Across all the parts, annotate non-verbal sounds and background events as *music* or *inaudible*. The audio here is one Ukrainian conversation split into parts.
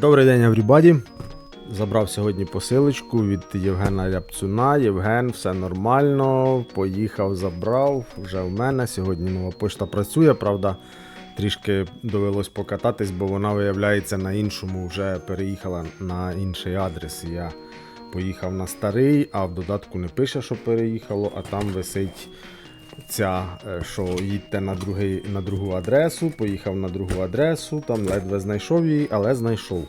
Добрий день, everybody. Забрав сьогодні посилочку від Євгена Рябцуна. Євген, все нормально. Поїхав, забрав. Вже в мене. Сьогодні нова пошта працює, правда. Трішки довелось покататись, бо вона, виявляється, на іншому вже переїхала на інший адрес. Я поїхав на старий, а в додатку не пише, що переїхало, а там висить ця, е, що їдьте на, другий, на другу адресу, поїхав на другу адресу, там ледве знайшов її, але знайшов.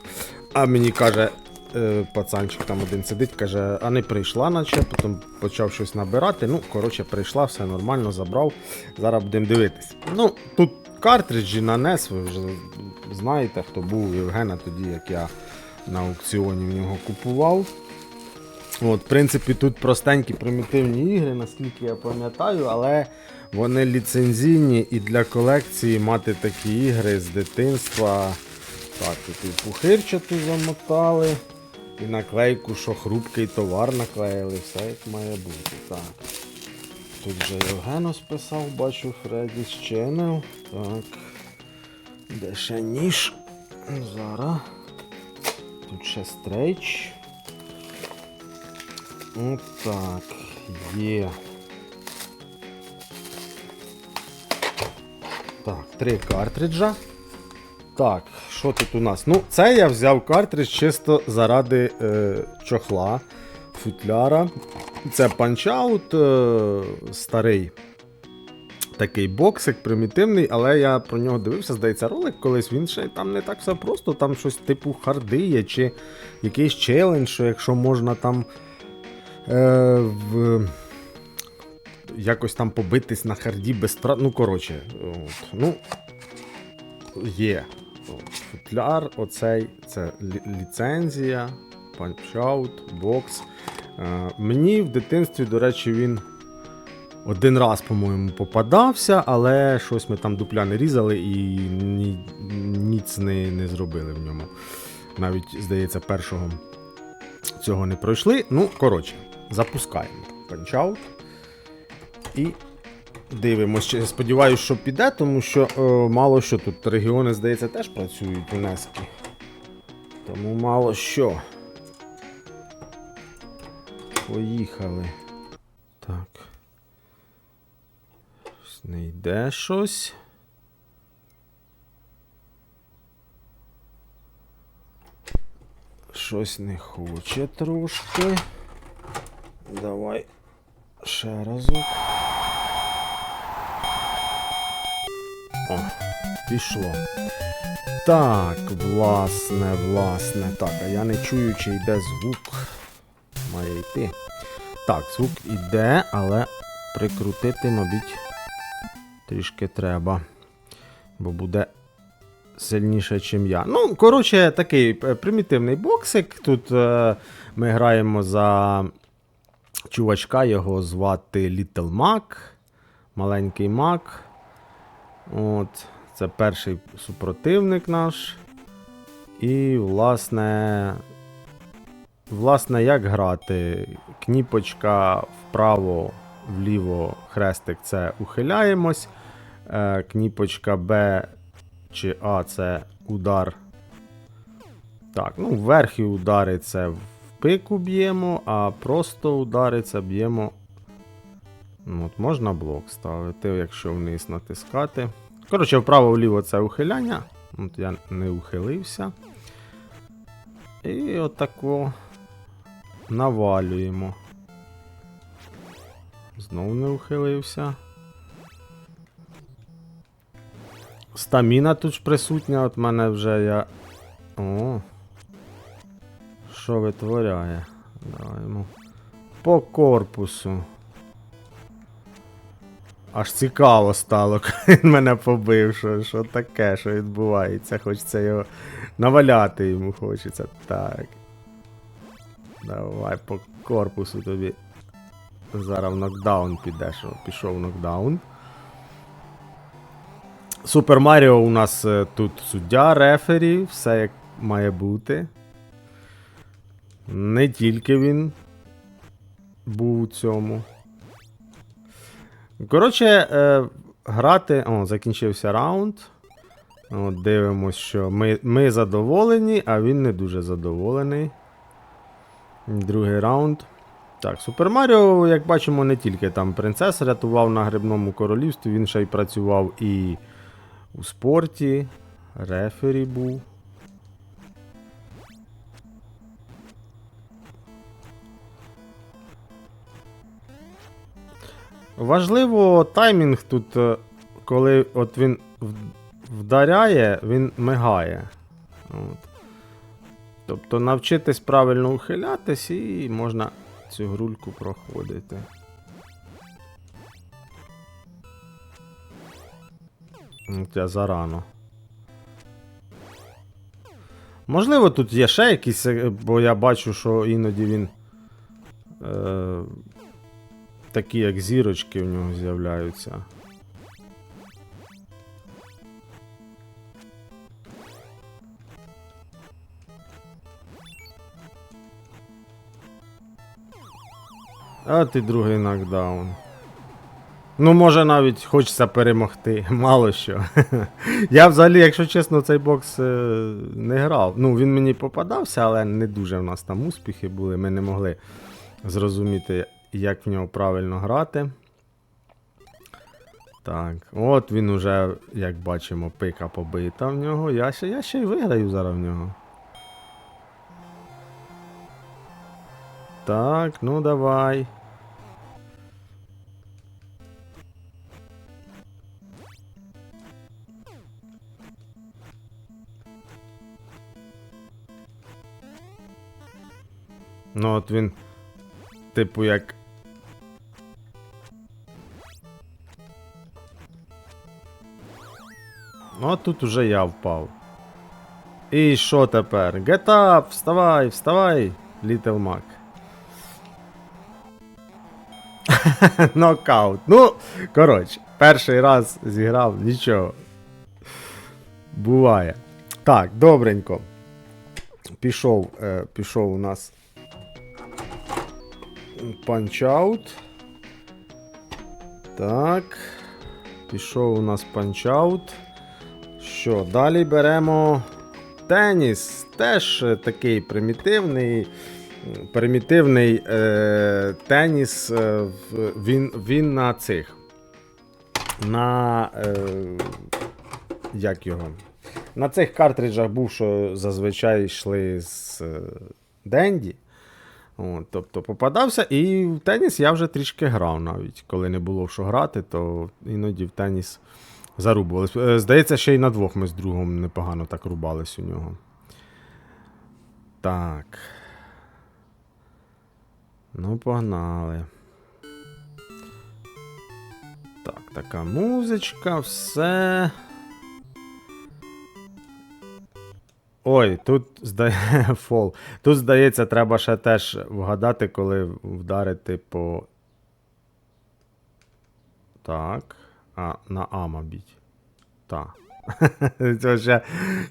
А мені каже, е, пацанчик там один сидить, каже, а не прийшла, наче, потім почав щось набирати. Ну, коротше, прийшла, все нормально, забрав. Зараз будемо дивитись. Ну, тут картриджі на NES, ви вже знаєте, хто був у Євгена тоді, як я на аукціоні в нього купував. От, в принципі, тут простенькі примітивні ігри, наскільки я пам'ятаю, але вони ліцензійні і для колекції мати такі ігри з дитинства. Так, тут і пухирчату замотали. І наклейку, що хрупкий товар наклеїли, все як має бути. Так. Тут вже Євгенос писав, бачу Freddy's Channel. Так. Де ніж? Зараз. Тут ще стрейч. Ну так, є. Так, три картриджа. Так, що тут у нас? Ну, це я взяв картридж чисто заради е, чохла, футляра. Це панчаут е, старий. Такий боксик примітивний, але я про нього дивився, здається, ролик колись. Він ще там не так все просто, там щось типу харди є, чи якийсь челендж, що якщо можна там е, в, якось там побитись на харді без страт. Ну, коротше, от, ну, є. Футляр, оцей, це ліцензія, панчаут, бокс. Е, мені в дитинстві, до речі, він один раз, по-моєму, попадався, але щось ми там дупля не різали і ні, ніц не, не зробили в ньому. Навіть, здається, першого цього не пройшли. Ну, коротше, запускаємо панчаут. І дивимося. Сподіваюсь, що піде, тому що е, мало що тут регіони, здається, теж працюють у Нескі. Тому мало що. Поїхали. Так. Не йде щось. Щось не хоче трошки. Давай ще разок. О, пішло. Так, власне, власне. Так, а я не чую, чи йде звук. Має йти. Так, звук іде, але прикрутити, мабуть, трішки треба. Бо буде сильніше, ніж я. Ну, коротше, такий е, примітивний боксик. Тут е, ми граємо за чувачка, його звати Little Mac. Маленький Мак. От, це перший супротивник наш. І, власне. Власне, як грати? Кніпочка вправо, вліво, хрестик це ухиляємось. Е, кніпочка Б чи А це удар. Так, ну, верхі удари це пику б'ємо, а просто удари це б'ємо. Ну, от можна блок ставити, якщо вниз натискати. Коротше, вправо-вліво це ухиляння. От я не ухилився. І отако навалюємо. Знову не ухилився. Стаміна тут присутня, от мене вже я. О. Що витворяє? Давай. По корпусу. Аж цікаво стало, *laughs* коли він мене побив, що, що таке, що відбувається. Хочеться його наваляти йому хочеться. Так. Давай по корпусу тобі. Зараз в нокдаун підеш. Пішов нокдаун. Супер Маріо у нас е, тут суддя, рефері, все як має бути. Не тільки він був у цьому. Коротше, е, грати. О, закінчився раунд. От дивимось, що ми, ми задоволені, а він не дуже задоволений. Другий раунд. Так, Супер Маріо, як бачимо, не тільки там принцес рятував на грибному королівстві, він ще й працював і у спорті. Рефері був. Важливо таймінг тут, е, коли от він вдаряє, він мигає. От. Тобто навчитись правильно ухилятись і можна цю грульку проходити. От я зарано. Можливо, тут є ще якісь, е, бо я бачу, що іноді він. Е, такі як зірочки в нього з'являються. А ти другий нокдаун. Ну, може навіть хочеться перемогти, *laughs* мало що. *laughs* Я взагалі, якщо чесно, цей бокс е, не грав. Ну, він мені попадався, але не дуже в нас там успіхи були. Ми не могли зрозуміти, як в нього правильно грати. Так, от він уже, як бачимо, пика побита в нього. Я ще, я ще й виграю зараз в нього. Так, ну давай. Ну от він, типу, як. А тут уже я впав. І що тепер? Get up! Вставай, вставай, Little Mac. *laughs* Нокаут. Ну, коротше, перший раз зіграв, нічого. Буває. Так, добренько. Пішов, е, пішов у нас панчаут. Так. Пішов у нас панчаут. Що, далі беремо теніс. Теж такий примітивний. Примітивний е, теніс. Е, він, він на цих. На. Е, як його? На цих картриджах був, що зазвичай йшли з е, Денді. От, тобто попадався, і в теніс я вже трішки грав навіть. Коли не було що грати, то іноді в теніс зарубувались. Е, Здається, ще й на двох ми з другом непогано так рубались у нього. Так. Ну, погнали. Так, така музичка, все. Ой, тут здає *laughs* фол. Тут, здається, треба ще теж вгадати, коли вдарити по. Так. А, на А, мабуть. Так. *laughs* Це ще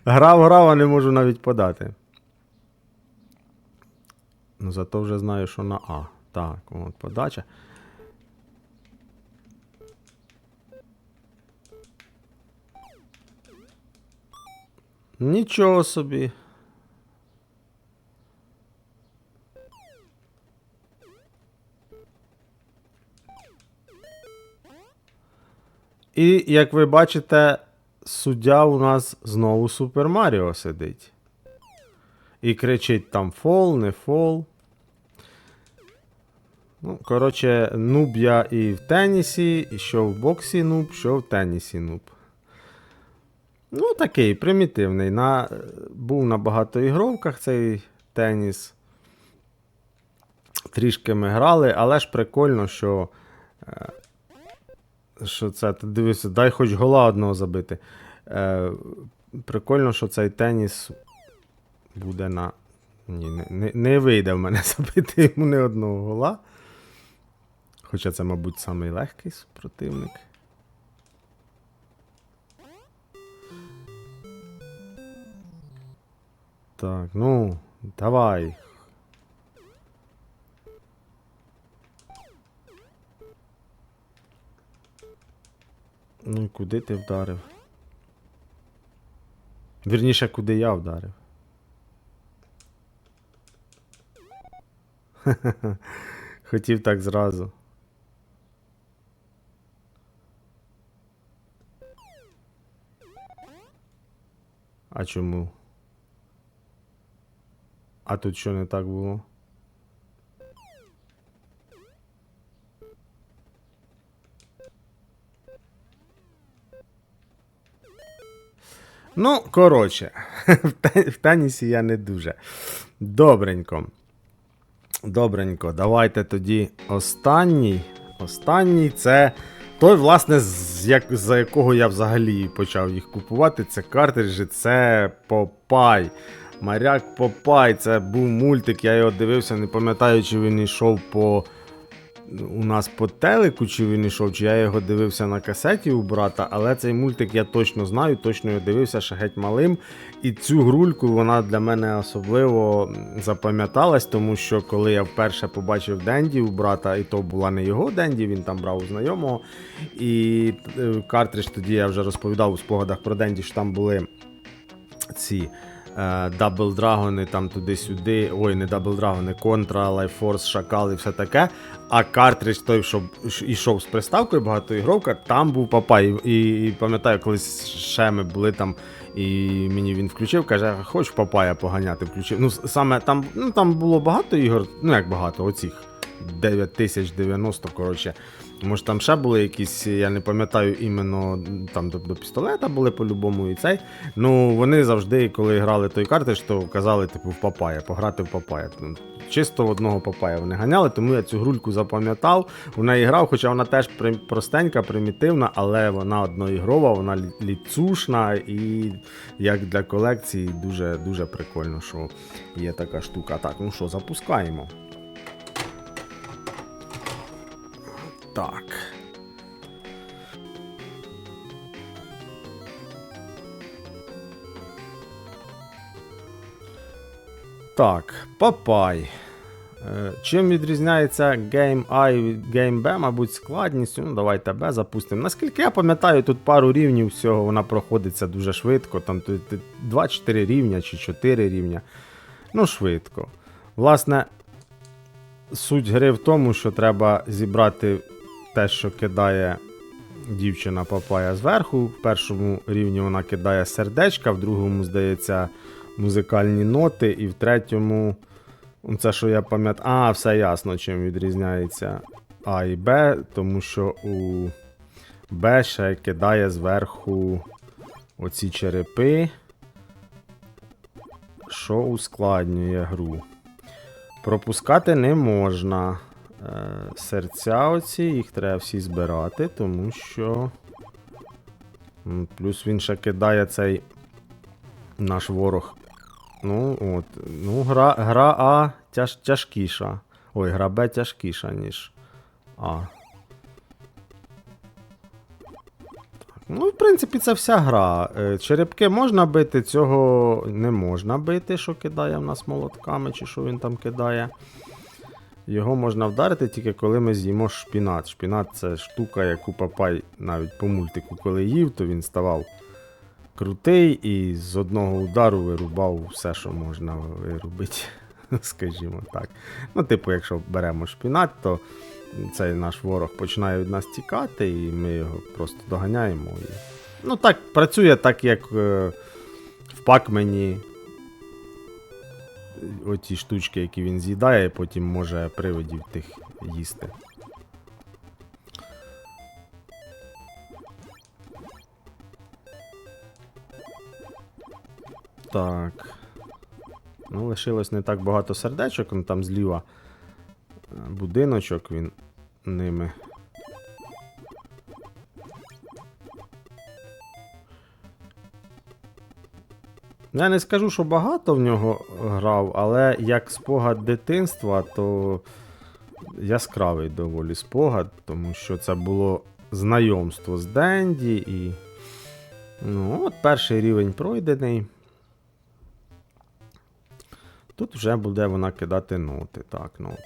грав, грав, а не можу навіть подати. Ну, зато вже знаю, що на А. Так, от подача. Нічого собі. І як ви бачите, суддя у нас знову Супер Маріо сидить. І кричить там фол, не фол. Ну, коротше, нуб я і в тенісі, і що в боксі нуб, що в тенісі нуб. Ну, такий примітивний. На, був на багатоігровках цей теніс. Трішки ми грали, але ж прикольно, що. Що це, ти дивися, дай хоч гола одного забити. Е, прикольно, що цей теніс буде на. Ні, не, не, вийде в мене *laughs* забити йому не одного гола. Хоча це, мабуть, самий легкий супротивник. Так, ну, давай. Ну, і куди ти вдарив? Вірніше, куди я вдарив. *laughs* Хотів так зразу. А чому? А тут що не так було? Ну, коротше, *laughs* в те- тенісі я не дуже. Добренько. Добренько, давайте тоді останній. Останній це той, власне, з як, за якого я взагалі почав їх купувати. Це картриджі, це Попай. Моряк Попай. Це був мультик, я його дивився, не пам'ятаю, чи він йшов по. У нас по телеку, чи він йшов, чи я його дивився на касеті у брата, але цей мультик я точно знаю, точно його дивився ще геть малим. І цю грульку вона для мене особливо запам'яталась, тому що коли я вперше побачив Денді у брата, і то була не його Денді, він там брав у знайомого. І е, картридж тоді я вже розповідав у спогадах про Денді, що там були ці. Дабл Драгони там туди-сюди. Ой, не Дабл Драгони, Контра, Лайфорс, Шакал і все таке. А картридж той, що йшов з приставкою, багатоігровка, там був папай. І, і пам'ятаю, колись ще ми були там, і мені він включив, каже, хоч папая поганяти, включив. Ну, саме там, ну, там було багато ігор, ну як багато, оцих 9090, коротше. Може там ще були якісь, я не пам'ятаю іменно там до, до пістолета були по-любому і цей. Ну вони завжди, коли грали той картридж, то казали, типу, в папая, пограти в папая. Ну, Чисто одного папая вони ганяли, тому я цю грульку запам'ятав. В неї грав, хоча вона теж простенька, примітивна, але вона одноігрова, вона ліцушна і як для колекції дуже дуже прикольно, що є така штука. Так, ну що, запускаємо. Так. Так, Папай. Е, Чим відрізняється Game I від Game B, мабуть, складністю. Ну, давайте B запустимо. Наскільки я пам'ятаю, тут пару рівнів всього вона проходиться дуже швидко. Там 2-4 рівня чи 4 рівня. Ну, швидко. Власне, суть гри в тому, що треба зібрати те, що кидає дівчина Папая зверху. В першому рівні вона кидає сердечка, в другому, здається, музикальні ноти, і в третьому. ну, Це що я пам'ятаю. А, все ясно, чим відрізняється А і Б, тому що у Б ще кидає зверху оці черепи, що ускладнює гру. Пропускати не можна. Е, серця оці, їх треба всі збирати, тому що. Плюс він ще кидає цей наш ворог. Ну, от. Ну, гра, гра А тяж, тяжкіша. Ой, гра Б тяжкіша, ніж А. Ну, в принципі, це вся гра. Е, Черепки можна бити, цього не можна бити, що кидає в нас молотками, чи що він там кидає. Його можна вдарити тільки коли ми з'їмо шпінат. Шпінат це штука, яку папай навіть по мультику, коли їв, то він ставав крутий і з одного удару вирубав все, що можна вирубити. *laughs* Скажімо так. Ну, типу, якщо беремо шпінат, то цей наш ворог починає від нас тікати, і ми його просто доганяємо. Ну так, працює так, як е, в пакмені оті штучки, які він з'їдає, потім може привидів тих їсти. Так. Ну, лишилось не так багато сердечок, ну там зліва е, будиночок він ними. Я не скажу, що багато в нього грав, але як спогад дитинства, то яскравий доволі спогад, тому що це було знайомство з Денді і. Ну, от перший рівень пройдений. Тут вже буде вона кидати ноти. Так, ноти.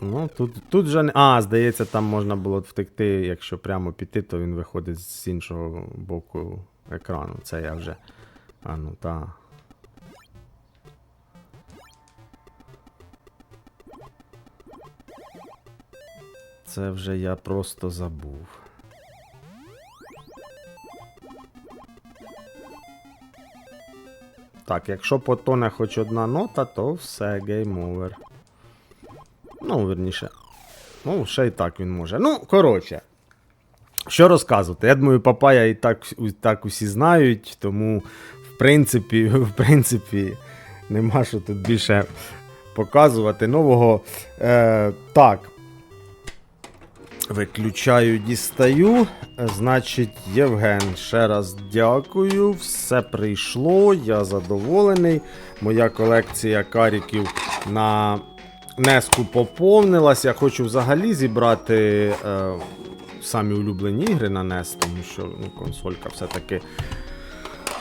Ну, тут, тут же не. А, здається, там можна було втекти, якщо прямо піти, то він виходить з іншого боку екрану. Це я вже. А ну та. Це вже я просто забув. Так, якщо потоне хоч одна нота, то все, гейм овер. Ну, верніше. Ну, ще і так він може. Ну, коротше. Що розказувати? Я думаю, Папая і так, так усі знають, тому, в принципі, *laughs* в принципі, нема що тут більше показувати нового. Е, так. Виключаю, дістаю. Значить, Євген, ще раз дякую. Все прийшло, я задоволений. Моя колекція каріків на Неску поповнилась. Я хочу взагалі зібрати е, самі улюблені ігри на NES, тому що ну, консолька все-таки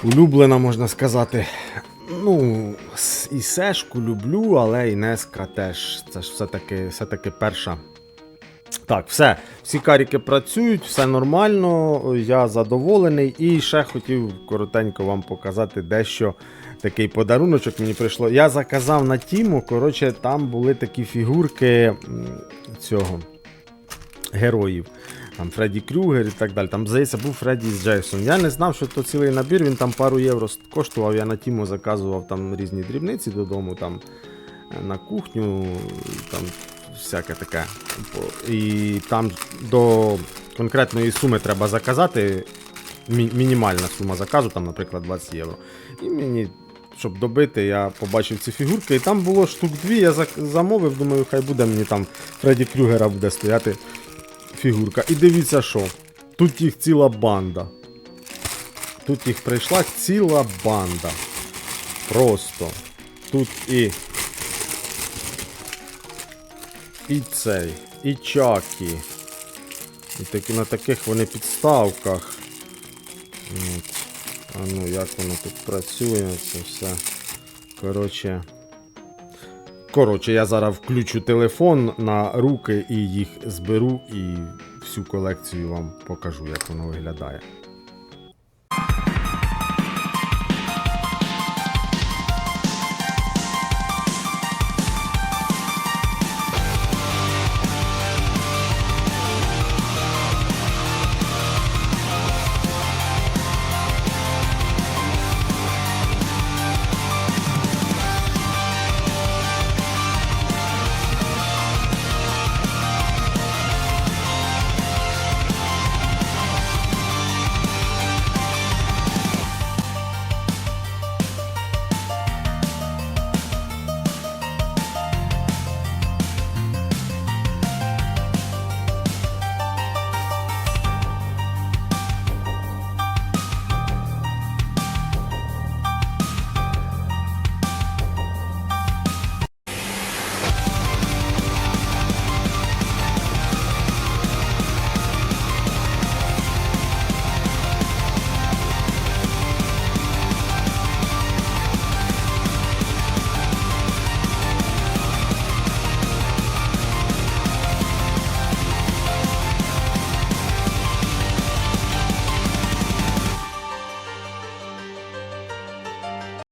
улюблена, можна сказати. Ну, і Сешку люблю, але і Неска теж. Це ж все-таки, все-таки перша. Так, все. Всі каріки працюють, все нормально, я задоволений. І ще хотів коротенько вам показати дещо. Такий подаруночок мені прийшло. Я заказав на Тіму. Коротше, там були такі фігурки цього героїв. Там Фредді Крюгер і так далі. Там, здається, був Фредді з Джейсон. Я не знав, що то цілий набір, він там пару євро коштував. Я на Тіму заказував там різні дрібниці додому, там е, на кухню, там всяке таке. І там до конкретної суми треба заказати. Мінімальна сума заказу, там, наприклад, 20 євро. І мені, щоб добити, я побачив ці фігурки, і там було штук дві, я замовив, думаю, хай буде мені там Фредді Крюгера буде стояти фігурка. І дивіться, що. Тут їх ціла банда. Тут їх прийшла ціла банда. Просто. Тут і. І цей, і Чакі. І такі, на таких вони підставках. А ну, як воно тут працює, це все. Коротше. Коротше, я зараз включу телефон на руки і їх зберу і всю колекцію вам покажу, як воно виглядає.